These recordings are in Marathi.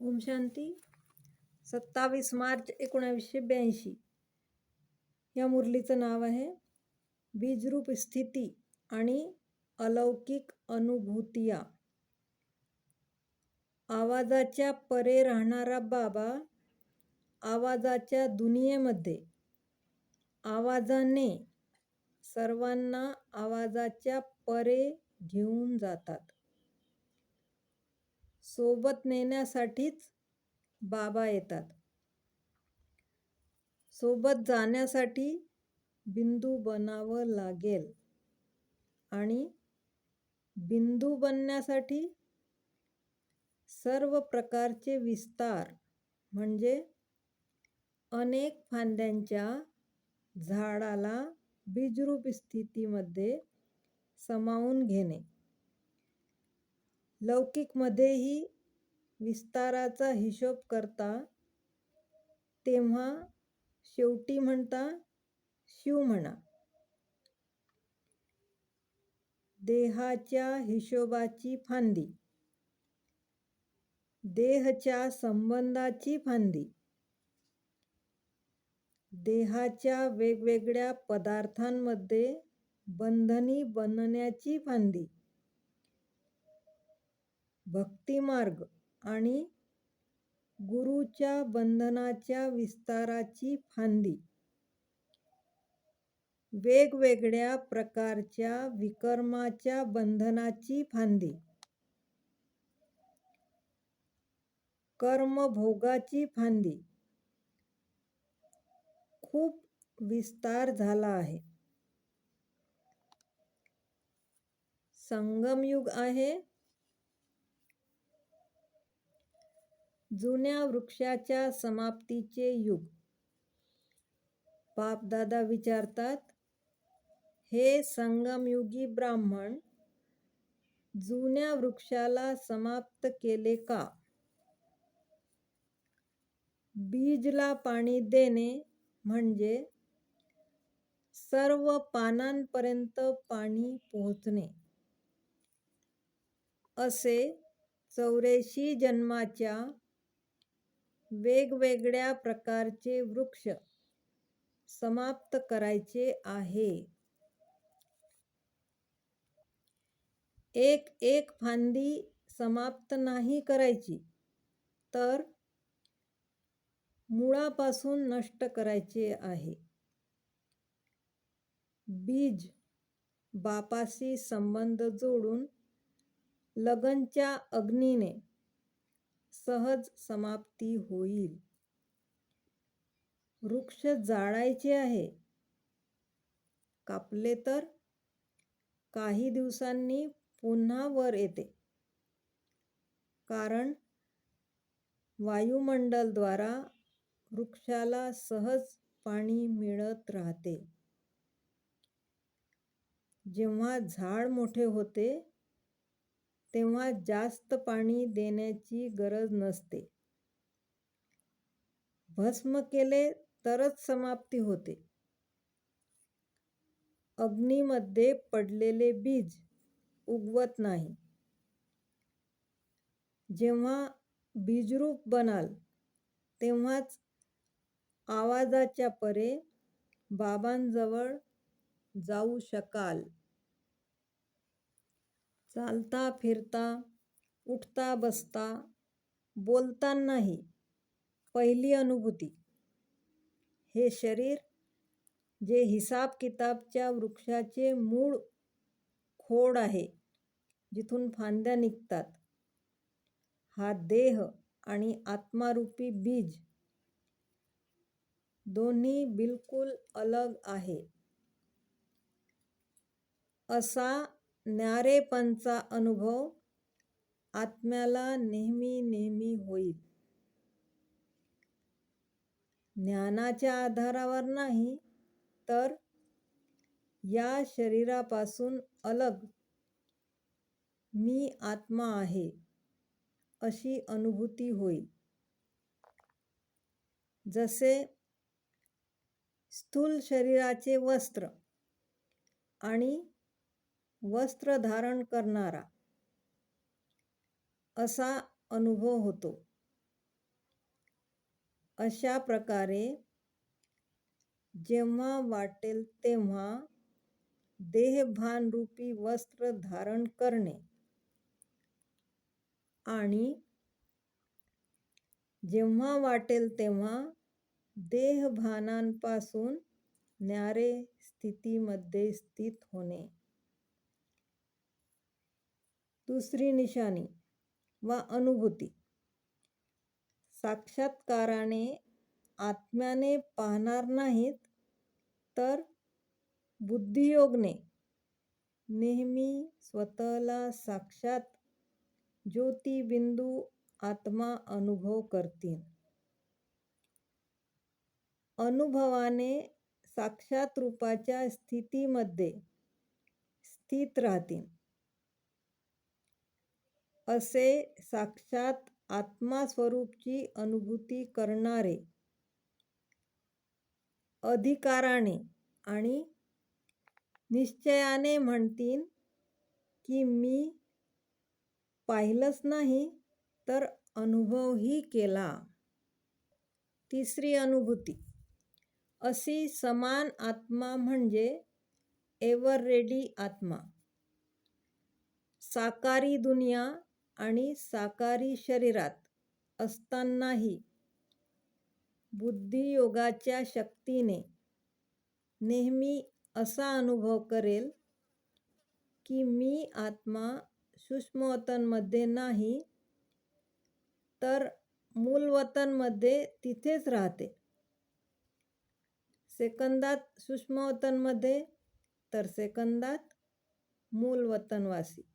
ओम शांती. सत्तावीस मार्च एकोणावीसशे ब्याऐंशी. या मुरलीचं नाव आहे बीजरूप स्थिती आणि अलौकिक अनुभूतिया. आवाजाच्या परे राहणारा बाबा आवाजाच्या दुनियेमध्ये. आवाजाने सर्वांना आवाजाच्या परे घेऊन जातात. सोबत नेण्यासाठीच बाबा येतात. सोबत जाण्यासाठी बिंदू बनावं लागेल. आणि बिंदू बनण्यासाठी सर्व प्रकारचे विस्तार म्हणजे अनेक फांद्यांच्या झाडाला बीजरूप स्थितीमध्ये समावून घेणे. लौकिकमध्येही विस्ताराचा हिशोब करता तेव्हा शेवटी म्हणता शिव म्हणा. देहाच्या हिशोबाची फांदी. देहच्या संबंधाची फांदी. देहाच्या वेगवेगळ्या पदार्थांमध्ये बंधनी बनण्याची फांदी. भक्तिमार्ग आणि गुरुच्या बंधनाच्या विस्ताराची फांदी. वेगवेगळ्या प्रकारच्या विकर्माच्या बंधनाची फांदी. कर्मभोगाची फांदी. खूप विस्तार झाला आहे. संगमयुग आहे. जुन्या वृक्षाच्या समाप्तीचे युग. बापदादा विचारतात हे संगमयुगी ब्राह्मण जुन्या वृक्षाला समाप्त केले का? बीजला पाणी देणे म्हणजे सर्व पानांपर्यंत पाणी पोहोचणे. असे चौऱ्याऐंशी जन्माच्या वेगवेगळ्या प्रकारचे वृक्ष समाप्त करायचे आहे. एक एक फांदी समाप्त नाही करायची तर मुळापासून नष्ट करायचे आहे. बीज बापाशी संबंध जोडून लगनच्या अग्नीने सहज समाप्ती होईल. वृक्ष जाळायचे आहे. कापले तर? काही दिवसांनी पुन्हा वर येते. कारण वायुमंडलद्वारा वृक्षाला सहज पाणी मिळत राहते. जेव्हा झाड मोठे होते तेव्हा जास्त पाणी देण्याची गरज नसते. भस्म केले तरच समाप्ती होते. अग्नीमध्ये पडलेले बीज उगवत नाही. जेव्हा बीजरूप बनाल तेव्हाच आवाजाच्या परे बाबांजवळ जाऊ शकाल. चालता फिरता उठता बसता बोलतानाही पहिली अनुभूती. हे शरीर जे हिसाब किताबच्या वृक्षाचे मूळ खोड आहे जिथून फांद्या निघतात हा देह आणि आत्मारूपी बीज दोन्ही बिलकुल अलग आहे. असा न्यारेपणचा अनुभव आत्म्याला नेहमी नेहमी होईल. ज्ञानाच्या आधारावर नाही तर या शरीरापासून अलग मी आत्मा आहे अशी अनुभूती होईल. जसे स्थूल शरीराचे वस्त्र आणि वस्त्र धारण करणारा असा अनुभव होतो. अशा प्रकारे जेव्हा वाटेल तेव्हा देहभानरूपी वस्त्र धारण करणे आणि जेव्हा वाटेल तेव्हा देहभानांपासून न्यारे स्थितीमध्ये स्थित होणे. दुसरी निशाणी वा अनुभूती. साक्षात्काराने आत्म्याने पाहणार नाहीत तर बुद्धियोगने नेहमी स्वतःला साक्षात ज्योतिबिंदू आत्मा अनुभव करतील. अनुभवाने साक्षात रूपाच्या स्थितीमध्ये स्थित राहतील. असे साक्षात आत्मास्वरूपची अनुभूती करणारे अधिकाराने आणि निश्चयाने म्हणतील की मी पाहिलंच नाही तर अनुभवही केला. तिसरी अनुभूती. अशी समान आत्मा म्हणजे एव्हर रेडी आत्मा. साकारी दुनिया आणि साकारी शरीरात असतानाही बुद्धियोगाच्या शक्तीने नेहमी असा अनुभव करेल की मी आत्मा सूक्ष्मवतनमध्ये नाही तर मूलवतनमध्ये तिथेच राहते. सेकंदात सूक्ष्मवतनमध्ये तर सेकंदात मूलवतनवासी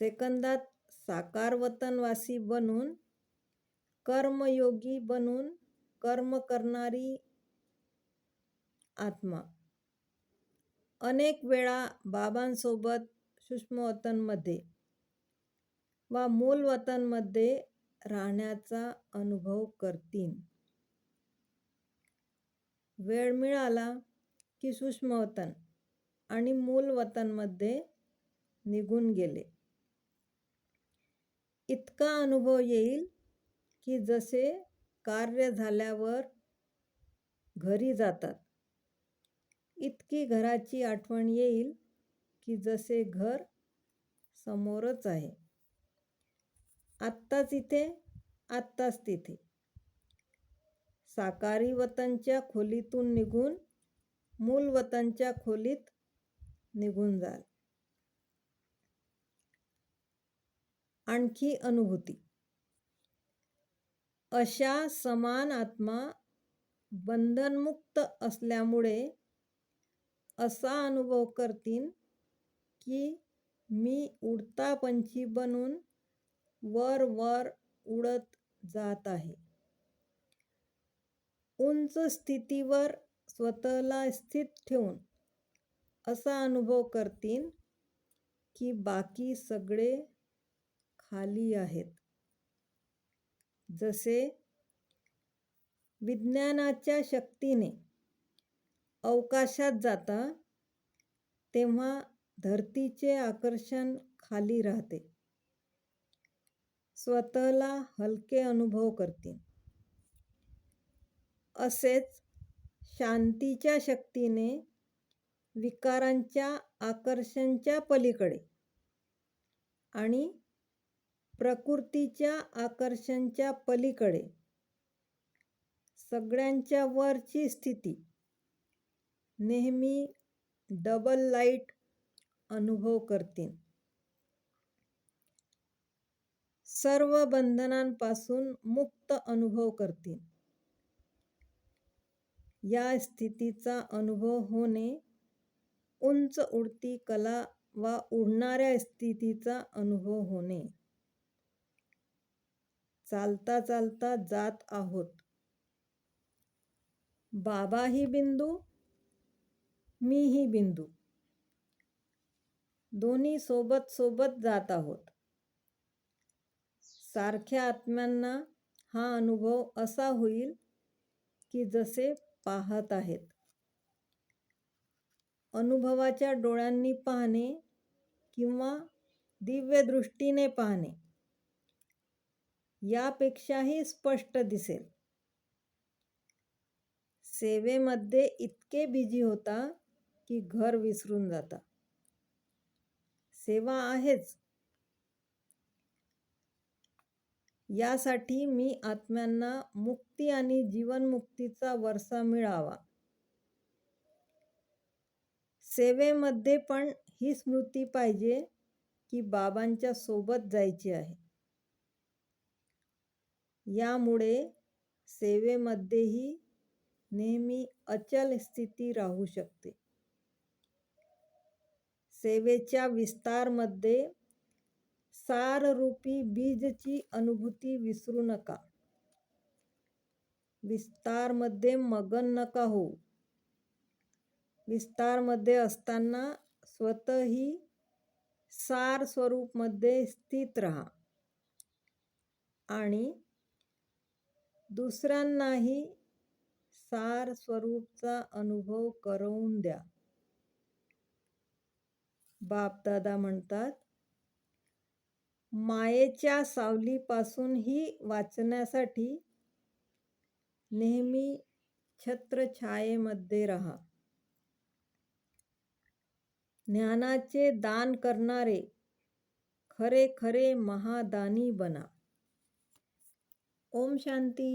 सेकंदात साकारवतनवासी बनून कर्मयोगी बनून कर्म करणारी आत्मा. अनेक वेळा बाबांसोबत सूक्ष्मवतनमध्ये वा मूलवतनमध्ये राहण्याचा अनुभव करतील वेळ मिळाला की सूक्ष्मवतन आणि मूलवतनमध्ये निघून गेले. इतका अनुभव येईल की जसे कार्य झाल्यावर घरी जातात. इतकी घराची आठवण येईल की जसे घर समोरच आहे. आत्ताच इथे आत्ताच तिथे. साकारी वतनच्या खोलीतून निघून मूल वतनच्या खोलीत निघून जाल. आणखी अनुभूती. अशा समान आत्मा बंधनमुक्त असल्यामुळे असा अनुभव करतील की मी उडता पंछी बनून वर वर उडत जात आहे. उंच स्थितीवर स्वतःला स्थित ठेवून असा अनुभव करतील की बाकी सगळे खाली आहेत. जसे विज्ञानाच्या शक्तीने अवकाशात जाता तेव्हा धरतीचे आकर्षण खाली राहते. स्वतःला हलके अनुभव करतील. असेच शांतीच्या शक्तीने विकारांच्या आकर्षणच्या पलीकडे आणि प्रकृतीच्या आकर्षणच्या पलीकडे. सगळ्यांच्या वरची स्थिती. नेहमी डबल लाइट अनुभव करतील. सर्व बंधनांपासून मुक्त अनुभव करतील. या स्थितीचा अनुभव होणे उंच उडती कला वा उडणाऱ्या स्थितीचा अनुभव होणे. चालता चालता जात आहोत. बाबा ही बिंदू मीही बिंदू. दोन्ही सोबत सोबत जात आहोत. सारख्या आत्म्यांना हा अनुभव असा होईल की जसे पाहत आहेत. अनुभवाच्या डोळ्यांनी पाहणे किंवा दिव्यदृष्टीने पाहणे. यापेक्षाही स्पष्ट दिसेल. सेवेमध्ये इतके बिझी होता की घर विसरून जाता. सेवा आहेच. यासाठी मी आत्म्यांना मुक्ती आणि जीवनमुक्तीचा वरसा मिळावा. सेवेमध्ये पण ही स्मृती पाहिजे की बाबांच्या सोबत जायची आहे. यामुळे सेवेमध्येही नेहमी अचल स्थिती राहू शकते. सेवेच्या विस्तारमध्ये साररूपी बीजची अनुभूती विसरू नका. विस्तारमध्ये मगन नका हो विस्तारमध्ये असताना स्वतःही सार स्वरूपमध्ये स्थित राहा. आणि दुसऱ्यांनाही सार स्वरूपचा अनुभव करवून द्या. बापदादा म्हणतात मायेच्या सावलीपासूनही वाचण्यासाठी नेहमी छत्रछायेमध्ये राहा. ज्ञानाचे दान करणारे खरे खरे महादानी बना. ओम शांती.